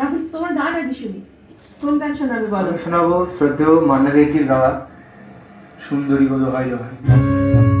রাহুল তোমার গান আগে শুনি কোন গান শোনাবে বলো? শোনাবো শ্রদ্ধেয় মান্না গাওয়া সুন্দরী বলো হয় দোহাই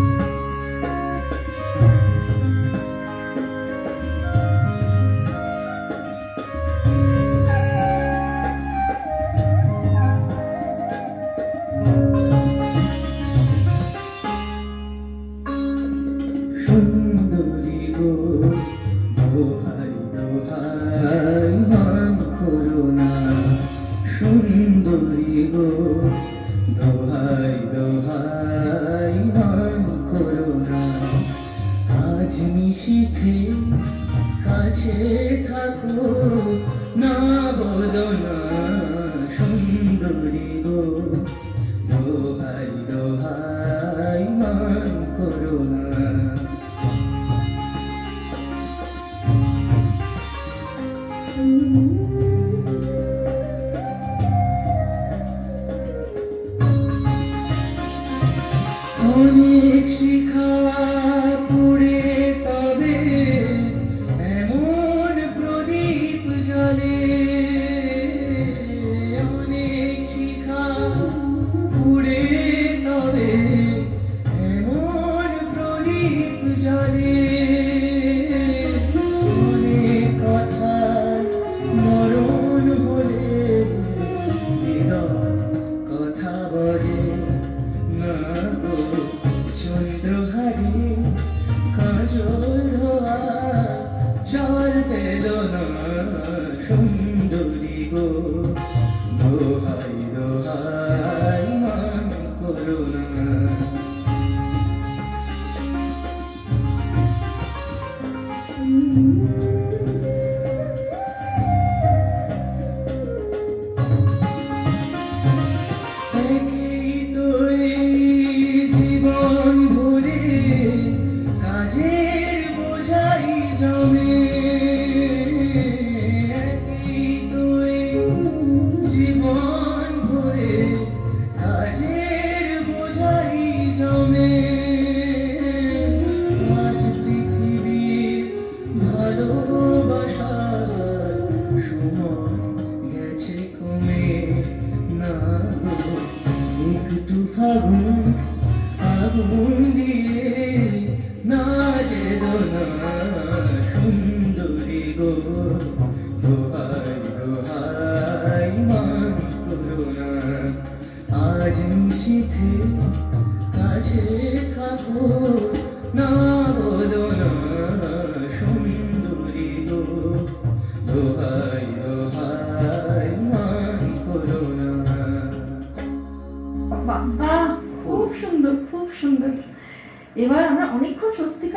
নিশীথে কাছে থাকো না বলো না, সুন্দরী গো। দোহাই দোহাই, মান করো না। অনেক শিখা প্রদীপ জলে কথা মরণ কথা বলে। না গো চন্দ্রহারি কাজল ধোয়া জল পেল না। ফাগুন আগুন দিয়ে না যেদো না সুন্দরী গো দোহাই দোহাই মান করো না আজ নিশীথে কাছে থাকো না বলো না সুন্দরী গো, দোহাই। বাবা খুব সুন্দর খুব সুন্দর। এবার আমরা অনেকক্ষণ স্বস্তি